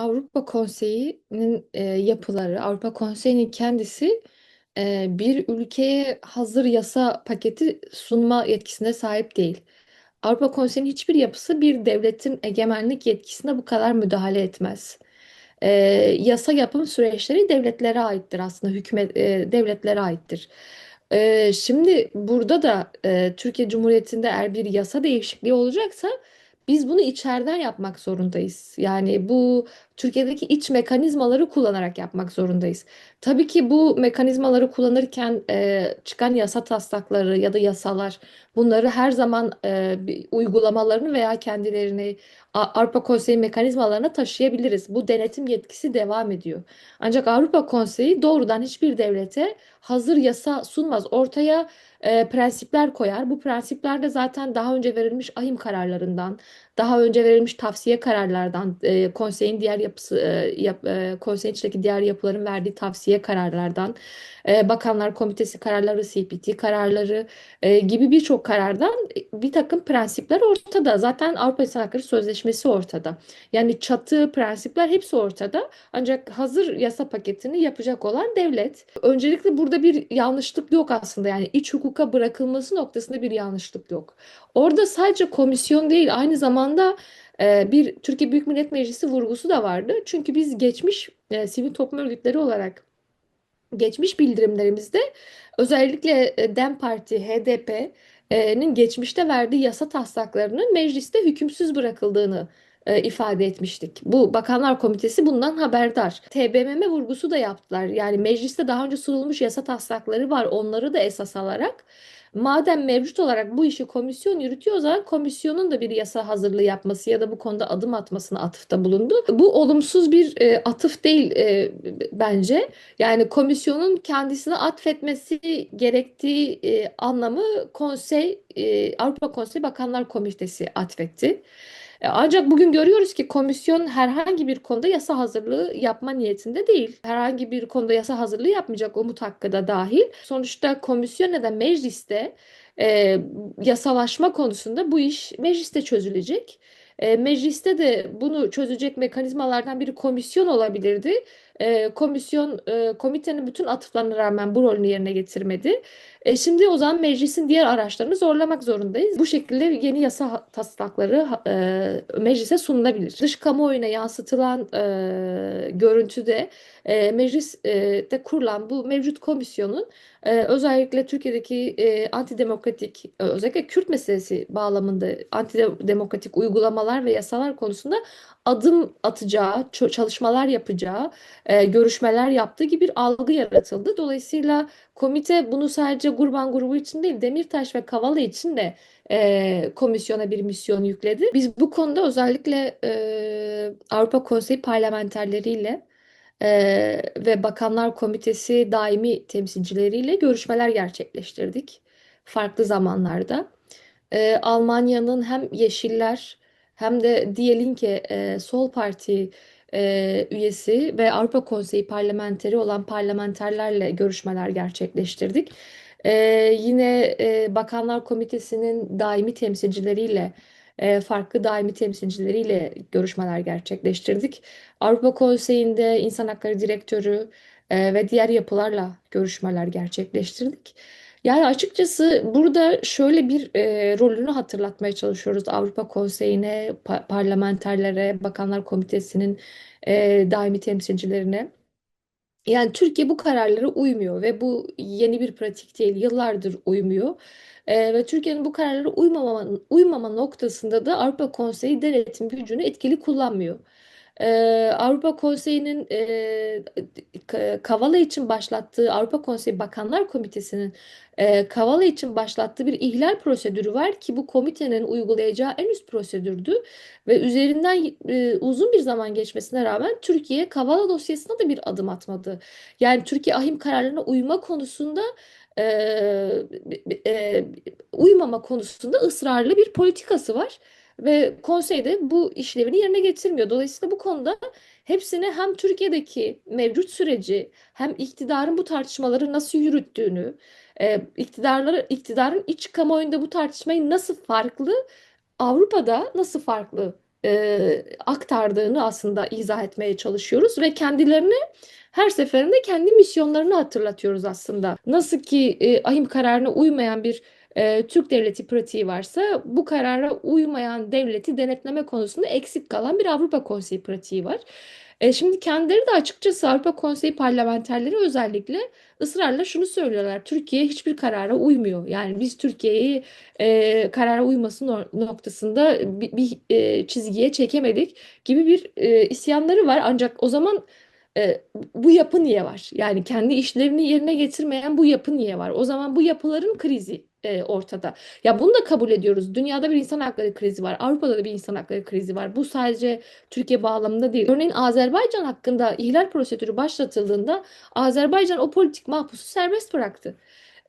Avrupa Konseyi'nin e, yapıları, Avrupa Konseyi'nin kendisi e, bir ülkeye hazır yasa paketi sunma yetkisine sahip değil. Avrupa Konseyi'nin hiçbir yapısı bir devletin egemenlik yetkisine bu kadar müdahale etmez. E, yasa yapım süreçleri devletlere aittir aslında, hükümet e, devletlere aittir. E, şimdi burada da e, Türkiye Cumhuriyeti'nde eğer bir yasa değişikliği olacaksa biz bunu içeriden yapmak zorundayız. Yani bu Türkiye'deki iç mekanizmaları kullanarak yapmak zorundayız. Tabii ki bu mekanizmaları kullanırken e, çıkan yasa taslakları ya da yasalar bunları her zaman e, uygulamalarını veya kendilerini Avrupa Konseyi mekanizmalarına taşıyabiliriz. Bu denetim yetkisi devam ediyor. Ancak Avrupa Konseyi doğrudan hiçbir devlete hazır yasa sunmaz. Ortaya e, prensipler koyar. Bu prensipler de zaten daha önce verilmiş ahim kararlarından, daha önce verilmiş tavsiye kararlardan, e, konseyin diğer yapısı, e, yap, e, konseyin içindeki diğer yapıların verdiği tavsiye kararlardan, e, Bakanlar Komitesi kararları, CPT kararları e, gibi birçok karardan e, bir takım prensipler ortada. Zaten Avrupa İnsan Hakları Sözleşmesi ortada. Yani çatı prensipler hepsi ortada. Ancak hazır yasa paketini yapacak olan devlet. Öncelikle burada bir yanlışlık yok aslında. Yani iç hukuka bırakılması noktasında bir yanlışlık yok. Orada sadece komisyon değil, aynı zamanda bir Türkiye Büyük Millet Meclisi vurgusu da vardı. Çünkü biz geçmiş e, sivil toplum örgütleri olarak geçmiş bildirimlerimizde özellikle e, DEM Parti, HDP'nin geçmişte verdiği yasa taslaklarının mecliste hükümsüz bırakıldığını e, ifade etmiştik. Bu Bakanlar Komitesi bundan haberdar. TBMM vurgusu da yaptılar. Yani mecliste daha önce sunulmuş yasa taslakları var. Onları da esas alarak Madem mevcut olarak bu işi komisyon yürütüyor o zaman komisyonun da bir yasa hazırlığı yapması ya da bu konuda adım atmasına atıfta bulundu. Bu olumsuz bir e, atıf değil e, bence. Yani komisyonun kendisine atfetmesi gerektiği e, anlamı konsey e, Avrupa Konseyi Bakanlar Komitesi atfetti. E, Ancak bugün görüyoruz ki komisyon herhangi bir konuda yasa hazırlığı yapma niyetinde değil. Herhangi bir konuda yasa hazırlığı yapmayacak umut hakkı da dahil. Sonuçta komisyon ya da mecliste e, yasalaşma konusunda bu iş mecliste çözülecek. E, mecliste de bunu çözecek mekanizmalardan biri komisyon olabilirdi. E, komisyon e, komitenin bütün atıflarına rağmen bu rolünü yerine getirmedi. E, şimdi o zaman meclisin diğer araçlarını zorlamak zorundayız. Bu şekilde yeni yasa taslakları e, meclise sunulabilir. Dış kamuoyuna yansıtılan e, görüntüde e, mecliste kurulan bu mevcut komisyonun e, özellikle Türkiye'deki e, antidemokratik, e, özellikle Kürt meselesi bağlamında antidemokratik uygulamalar ve yasalar konusunda adım atacağı, çalışmalar yapacağı, e, görüşmeler yaptığı gibi bir algı yaratıldı. Dolayısıyla komite bunu sadece Gurban grubu için değil, Demirtaş ve Kavala için de e, komisyona bir misyon yükledi. Biz bu konuda özellikle e, Avrupa Konseyi parlamenterleriyle e, ve Bakanlar Komitesi daimi temsilcileriyle görüşmeler gerçekleştirdik farklı zamanlarda. E, Almanya'nın hem Yeşiller hem de Die Linke e, Sol Parti e, üyesi ve Avrupa Konseyi parlamenteri olan parlamenterlerle görüşmeler gerçekleştirdik. E, yine e, Bakanlar Komitesi'nin daimi temsilcileriyle e, farklı daimi temsilcileriyle görüşmeler gerçekleştirdik. Avrupa Konseyi'nde İnsan Hakları Direktörü e, ve diğer yapılarla görüşmeler gerçekleştirdik. Yani açıkçası burada şöyle bir e, rolünü hatırlatmaya çalışıyoruz Avrupa Konseyi'ne, pa- parlamenterlere, Bakanlar Komitesi'nin e, daimi temsilcilerine. Yani Türkiye bu kararlara uymuyor ve bu yeni bir pratik değil, yıllardır uymuyor. E, ve Türkiye'nin bu kararlara uymama, uymama noktasında da Avrupa Konseyi denetim gücünü etkili kullanmıyor. Ee, Avrupa Konseyi'nin e, Kavala için başlattığı Avrupa Konseyi Bakanlar Komitesi'nin e, Kavala için başlattığı bir ihlal prosedürü var ki bu komitenin uygulayacağı en üst prosedürdü ve üzerinden e, uzun bir zaman geçmesine rağmen Türkiye Kavala dosyasına da bir adım atmadı. Yani Türkiye ahim kararlarına uyma konusunda e, e, uymama konusunda ısrarlı bir politikası var. Ve konsey de bu işlevini yerine getirmiyor. Dolayısıyla bu konuda hepsini hem Türkiye'deki mevcut süreci hem iktidarın bu tartışmaları nasıl yürüttüğünü, e, iktidarları, iktidarın iç kamuoyunda bu tartışmayı nasıl farklı, Avrupa'da nasıl farklı e, aktardığını aslında izah etmeye çalışıyoruz ve kendilerini her seferinde kendi misyonlarını hatırlatıyoruz aslında. Nasıl ki e, ahim kararına uymayan bir e, Türk devleti pratiği varsa bu karara uymayan devleti denetleme konusunda eksik kalan bir Avrupa Konseyi pratiği var. E, şimdi kendileri de açıkçası Avrupa Konseyi parlamenterleri özellikle ısrarla şunu söylüyorlar. Türkiye hiçbir karara uymuyor. Yani biz Türkiye'yi e, karara uyması no- noktasında bir, bir, e, çizgiye çekemedik gibi bir e, isyanları var. Ancak o zaman e, bu yapı niye var? Yani kendi işlevini yerine getirmeyen bu yapı niye var? O zaman bu yapıların krizi e, ortada. Ya bunu da kabul ediyoruz. Dünyada bir insan hakları krizi var. Avrupa'da da bir insan hakları krizi var. Bu sadece Türkiye bağlamında değil. Örneğin Azerbaycan hakkında ihlal prosedürü başlatıldığında Azerbaycan o politik mahpusu serbest bıraktı.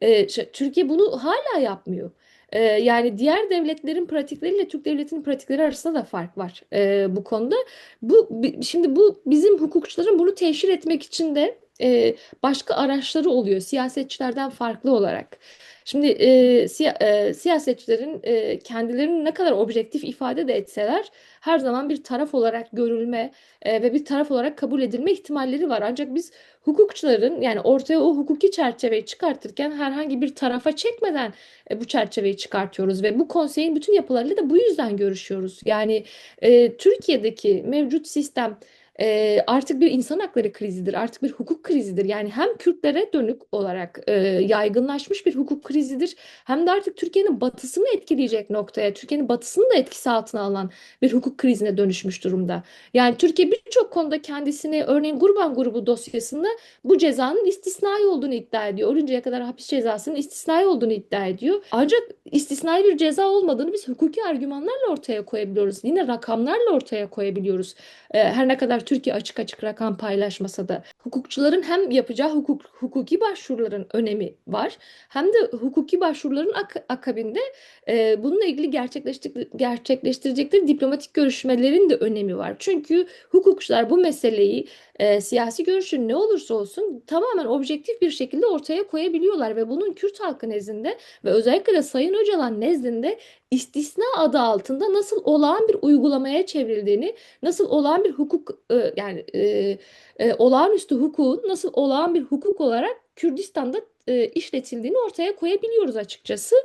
E, Türkiye bunu hala yapmıyor. E, yani diğer devletlerin pratikleriyle Türk devletinin pratikleri arasında da fark var e, bu konuda. Bu şimdi bu bizim hukukçuların bunu teşhir etmek için de e, başka araçları oluyor siyasetçilerden farklı olarak. Şimdi e, siya- e, siyasetçilerin e, kendilerini ne kadar objektif ifade de etseler her zaman bir taraf olarak görülme e, ve bir taraf olarak kabul edilme ihtimalleri var. Ancak biz hukukçuların yani ortaya o hukuki çerçeveyi çıkartırken herhangi bir tarafa çekmeden e, bu çerçeveyi çıkartıyoruz ve bu konseyin bütün yapılarıyla da bu yüzden görüşüyoruz. Yani e, Türkiye'deki mevcut sistem e, artık bir insan hakları krizidir, artık bir hukuk krizidir. Yani hem Kürtlere dönük olarak e, yaygınlaşmış bir hukuk krizidir, hem de artık Türkiye'nin batısını etkileyecek noktaya, Türkiye'nin batısını da etkisi altına alan bir hukuk krizine dönüşmüş durumda. Yani Türkiye birçok konuda kendisini örneğin Gurban grubu dosyasında bu cezanın istisnai olduğunu iddia ediyor. Ölünceye kadar hapis cezasının istisnai olduğunu iddia ediyor. Ancak istisnai bir ceza olmadığını biz hukuki argümanlarla ortaya koyabiliyoruz. Yine rakamlarla ortaya koyabiliyoruz. E, her ne kadar Türkiye açık açık rakam paylaşmasa da hukukçuların hem yapacağı hukuk, hukuki başvuruların önemi var hem de hukuki başvuruların ak- akabinde e, bununla ilgili gerçekleştir gerçekleştirecekleri diplomatik görüşmelerin de önemi var. Çünkü hukukçular bu meseleyi e, siyasi görüşün ne olursa olsun tamamen objektif bir şekilde ortaya koyabiliyorlar ve bunun Kürt halkı nezdinde ve özellikle de Sayın Öcalan nezdinde istisna adı altında nasıl olağan bir uygulamaya çevrildiğini, nasıl olağan bir hukuk e, yani e, e, olağanüstü hukukun nasıl olağan bir hukuk olarak Kürdistan'da e, işletildiğini ortaya koyabiliyoruz açıkçası.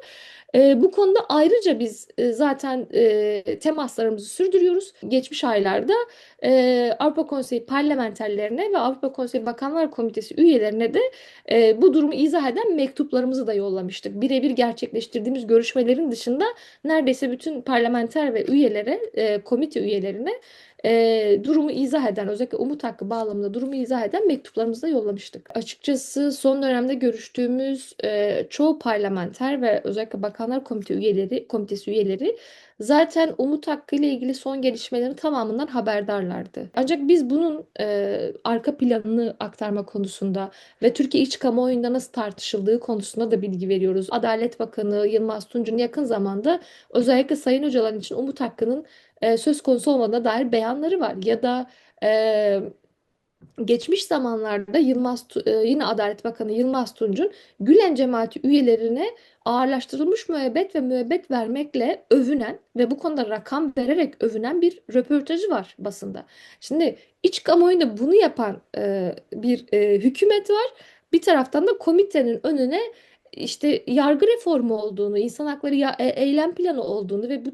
E, bu konuda ayrıca biz e, zaten e, temaslarımızı sürdürüyoruz. Geçmiş aylarda Avrupa Konseyi parlamenterlerine ve Avrupa Konseyi Bakanlar Komitesi üyelerine de bu durumu izah eden mektuplarımızı da yollamıştık. Birebir gerçekleştirdiğimiz görüşmelerin dışında neredeyse bütün parlamenter ve üyelere, komite üyelerine durumu izah eden, özellikle umut hakkı bağlamında durumu izah eden mektuplarımızı da yollamıştık. Açıkçası son dönemde görüştüğümüz e, çoğu parlamenter ve özellikle Bakanlar Komite üyeleri, Komitesi üyeleri zaten umut hakkı ile ilgili son gelişmelerin tamamından haberdarlardı. Ancak biz bunun e, arka planını aktarma konusunda ve Türkiye iç kamuoyunda nasıl tartışıldığı konusunda da bilgi veriyoruz. Adalet Bakanı Yılmaz Tunç'un yakın zamanda özellikle Sayın Öcalan için umut hakkının e, söz konusu olmadığına dair beyanları var. Ya da e, geçmiş zamanlarda Yılmaz e, yine Adalet Bakanı Yılmaz Tunç'un Gülen cemaati üyelerine ağırlaştırılmış müebbet ve müebbet vermekle övünen ve bu konuda rakam vererek övünen bir röportajı var basında. Şimdi iç kamuoyunda bunu yapan e, bir e, hükümet var. Bir taraftan da komitenin önüne işte yargı reformu olduğunu, insan hakları ya- e- eylem planı olduğunu ve bu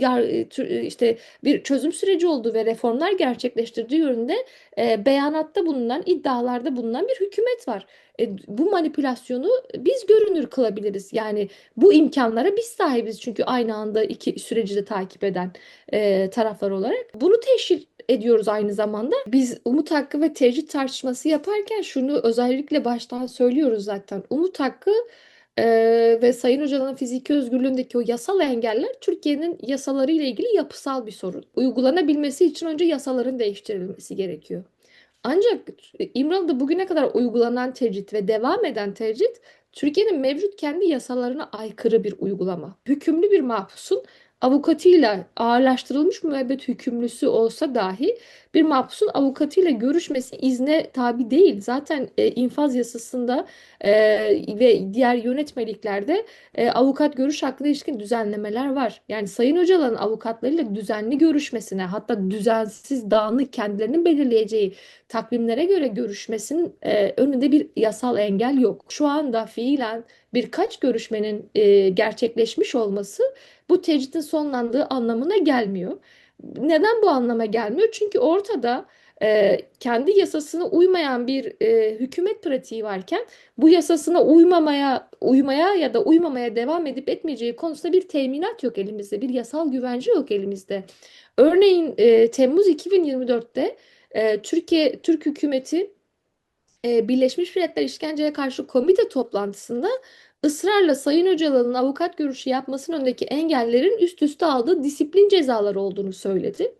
yar, e, e, işte bir çözüm süreci olduğu ve reformlar gerçekleştirdiği yönünde e, beyanatta bulunan, iddialarda bulunan bir hükümet var. E, bu manipülasyonu biz görünür kılabiliriz. Yani bu imkanlara biz sahibiz çünkü aynı anda iki süreci de takip eden e, taraflar olarak. Bunu teşhir ediyoruz aynı zamanda. Biz umut hakkı ve tecrit tartışması yaparken şunu özellikle baştan söylüyoruz zaten. Umut hakkı ee, ve Sayın Öcalan'ın fiziki özgürlüğündeki o yasal engeller Türkiye'nin yasaları ile ilgili yapısal bir sorun. Uygulanabilmesi için önce yasaların değiştirilmesi gerekiyor. Ancak İmralı'da bugüne kadar uygulanan tecrit ve devam eden tecrit Türkiye'nin mevcut kendi yasalarına aykırı bir uygulama. Hükümlü bir mahpusun avukatıyla ağırlaştırılmış müebbet hükümlüsü olsa dahi bir mahpusun avukatıyla görüşmesi izne tabi değil. Zaten e, infaz yasasında e, ve diğer yönetmeliklerde e, avukat görüş hakkında ilişkin düzenlemeler var. Yani Sayın Öcalan'ın avukatlarıyla düzenli görüşmesine hatta düzensiz dağınık kendilerinin belirleyeceği takvimlere göre görüşmesinin e, önünde bir yasal engel yok. Şu anda fiilen birkaç görüşmenin e, gerçekleşmiş olması bu tecritin sonlandığı anlamına gelmiyor. Neden bu anlama gelmiyor? Çünkü ortada e, kendi yasasına uymayan bir e, hükümet pratiği varken bu yasasına uymamaya uymaya ya da uymamaya devam edip etmeyeceği konusunda bir teminat yok elimizde, bir yasal güvence yok elimizde. Örneğin e, Temmuz 2024'te e, Türkiye Türk hükümeti e, Birleşmiş Milletler İşkenceye Karşı Komite toplantısında ısrarla Sayın Öcalan'ın avukat görüşü yapmasının önündeki engellerin üst üste aldığı disiplin cezaları olduğunu söyledi.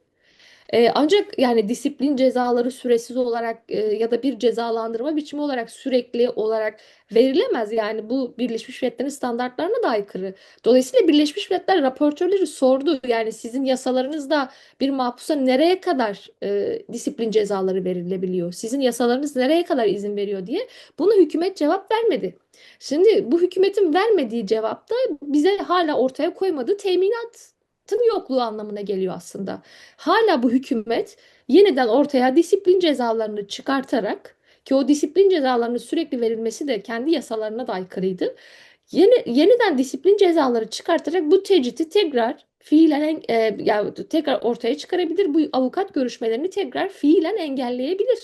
E, ancak yani disiplin cezaları süresiz olarak e, ya da bir cezalandırma biçimi olarak sürekli olarak verilemez. Yani bu Birleşmiş Milletler'in standartlarına da aykırı. Dolayısıyla Birleşmiş Milletler raportörleri sordu. Yani sizin yasalarınızda bir mahpusa nereye kadar e, disiplin cezaları verilebiliyor? Sizin yasalarınız nereye kadar izin veriyor diye. Bunu hükümet cevap vermedi. Şimdi bu hükümetin vermediği cevap da bize hala ortaya koymadığı teminat tın yokluğu anlamına geliyor aslında. Hala bu hükümet yeniden ortaya disiplin cezalarını çıkartarak ki o disiplin cezalarının sürekli verilmesi de kendi yasalarına da aykırıydı. Yeni, yeniden disiplin cezaları çıkartarak bu tecriti tekrar fiilen e, yani tekrar ortaya çıkarabilir. Bu avukat görüşmelerini tekrar fiilen engelleyebilir.